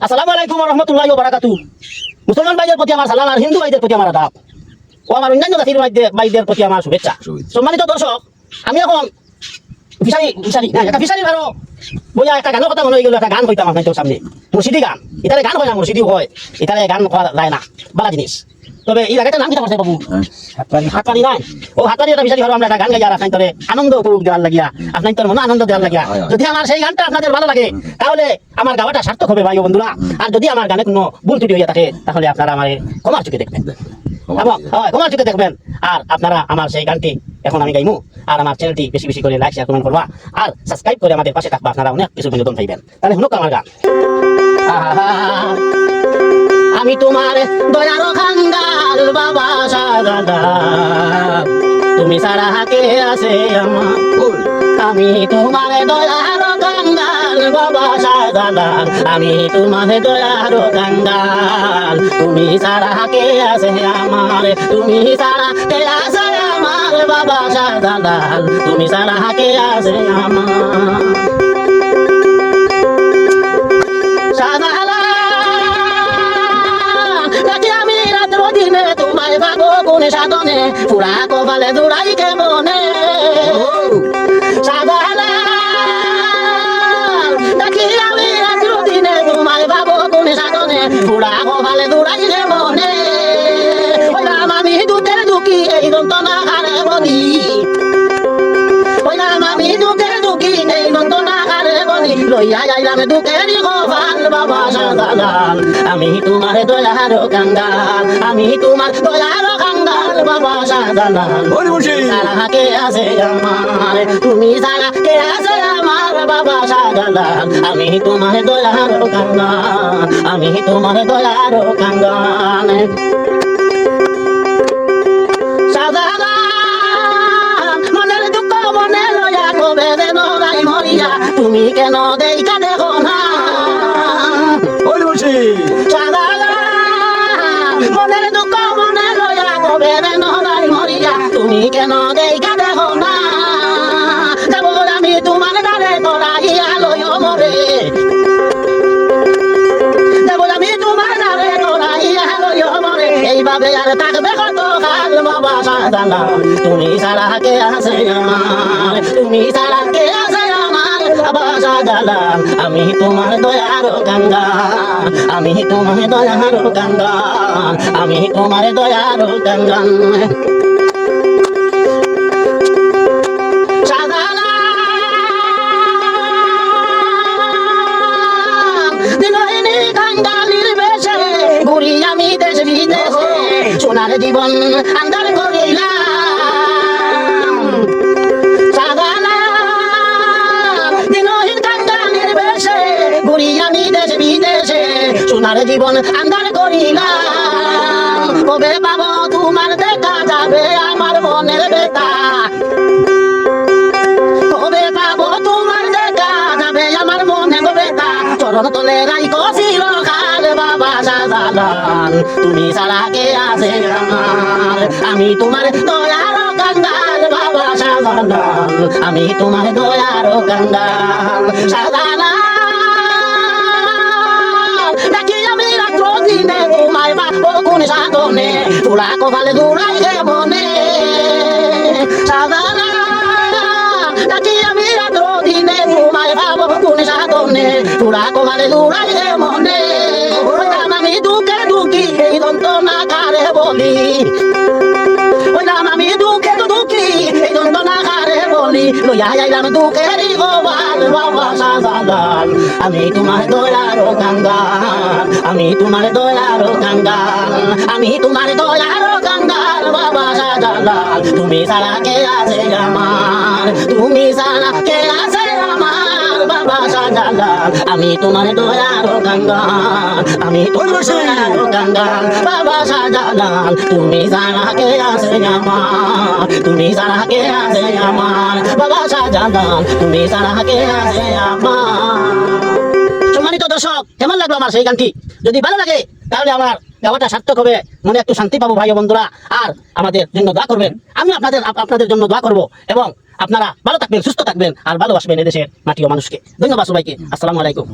আসসালামু আলাইকুম রহমতুল্লাহ বারাকাতু মুসলমান ভাইদের প্রতি আমার সালাম আর হিন্দু ভাইদের প্রতি আমার আদাব ও আমার অন্যান্য জাতির ভাইদের প্রতি আমার শুভেচ্ছা। শুভেচ্ছা। সম্মানিত দর্শক আমি এখন ফিশারি ফিশারি না একটা ফিশারি ভালো বইয়া একটা গানের কথা মনে হয়ে গেল একটা গান হইতাম আপনার সামনে। মুর্শিদি গান। এটারে গান হয় না মুর্শিদি হয়। এটারে গান করা যায় না। বালা জিনিস। তবে এই জায়গাটার নাম কি বাবু? হাতপানি নাই। ও হাতপানি একটা ফিশারি ভালো আমরা একটা গান গাইয়া আপনার তোরে আনন্দ উপভোগ দেওয়ার লাগিয়া আপনার তোর মনে আনন্দ দেওয়ার লাগিয়া। হয়, হয়। যদি আমার সেই গানটা আপনাদের ভালো লাগে তাহলে আমার গাওয়াটা সার্থক হবে ভাই বন্ধুরা। আর যদি আমার গানে কোনো ভুল ত্রুটি হইয়া থাকে তাহলে আপনারা আমার ক্ষমার চোখে দেখবেন। এবং হয় ক্ষমার চোখে দেখবেন। আর আপনারা আমার সেই গানটি এখন আমি গাইমু। আর আমার চ্যানেলটি বেশি বেশি করে লাইক শেয়ার কমেন্ট করবা। আর সাবস্ক্রাইব করে আমাদের পাশে থাকবা আপনারা অনেক কিছু বিনোদন পাইবেন। তাহলে শুনুক আমার গান। আমি তোমার দয়ার খাঙ্গাল বাবা সাদা তুমি সারা হাকে আছে আমার আমি তোমার দয়ার কাঙ্গাল, বাবা সাদালাল আমি তুমি সারা কে আছে আমার, তুমি সারা কে আছে আমার, বাবা সাদালাল তুমি সারা কে আছে আমার। সাদালাল সাধনে পুরা কপালে দৌড়াই কেমনে? আমি এই যন্ত্রণা হারে বলি। ওইরাম আমি দুঃখের দুঃখী এই যন্ত্রণা হারে আমি তোমার দয়ার কাঙ্গাল, আমি তোমার দয়ার কাঙ্গাল। বাবা সাদালাল সারা আছে আমার। তুমি সারা কে আছে আমার বাবা সাদালাল আমি তোমার দয়ার কাঙ্গাল আমি তোমার দয়ার কাঙ্গাল মনের দুঃখ মনে লয়া কবে দেন মরিয়া। তুমি কেন দেখা দেখো না। মনের কেন দেখা দেখো না? কেবল আমি তোমার দ্বারে করাইয়া লয় মরে। কেবল আমি তোমার দ্বারে করাইয়া লয় মরে। এইভাবে আর থাকবে কত কাল বাবা সাদালাল তুমি সারা কে আছে আমার? তুমি সারা কে আছে আমার? বাবা সাদালাল আমি তোমার দয়ার গঙ্গা আমি তোমার দয়ার গঙ্গা আমি তোমার দয়ার গঙ্গা জীবন আন্দার করিলাম। জীবন আন্দার করিলাম। কবে পাবো তোমার দেখা যাবে আমার মনের বেতা। কবে তোমার দেখা যাবে আমার মনে বেতা। চরণ তলে সাজালাল তুমি ছাড়া কে আছে আমার? আমি তোমার দয়ার কাঙ্গাল বাবা সাজালাল আমি তোমার দয়ার তোমায় বাবো কোন তোরা কপালে দৌড়াই হে মনে নাকি আমি রাত্র দিনে তোমায় ভাবো কোন সাধনে তোরা দৌড়াই বলি। ওইরাম আমি দুঃখে তো দুঃখী, এই যন্ত্রণা কারে বলি। লইয়া যাইলাম দুঃখেরই গোবাল বাবা সাজালাল। আমি তোমার দয়ার কাঙ্গাল, আমি তোমার দয়ার কাঙ্গাল। আমি তোমার দয়ার কাঙ্গাল, বাবা সাজালাল। তুমি সারা কে আছে আমার? তুমি সারা কে আছে বাবা আমি তোমার দয়ার আমি তোমার দয়ার বাবা তুমি সারা কে আছে আমার তুমি সারা কে আছে আমার। বাবা তুমি সারা কে আছে আমার। সম্মানিত দর্শক কেমন লাগল আমার সেই গানটি? যদি ভালো লাগে তাহলে আমার ব্যাপারটা সার্থক হবে। মনে একটু শান্তি পাবো ভাই বন্ধুরা। আর আমাদের জন্য দোয়া করবেন। আমি আপনাদের আপনাদের জন্য দোয়া করব এবং আপনারা ভালো থাকবেন, সুস্থ থাকবেন আর ভালোবাসবেন এদেশের মাটি ও মানুষকে। ধন্যবাদ সবাইকে। আসসালামু আলাইকুম।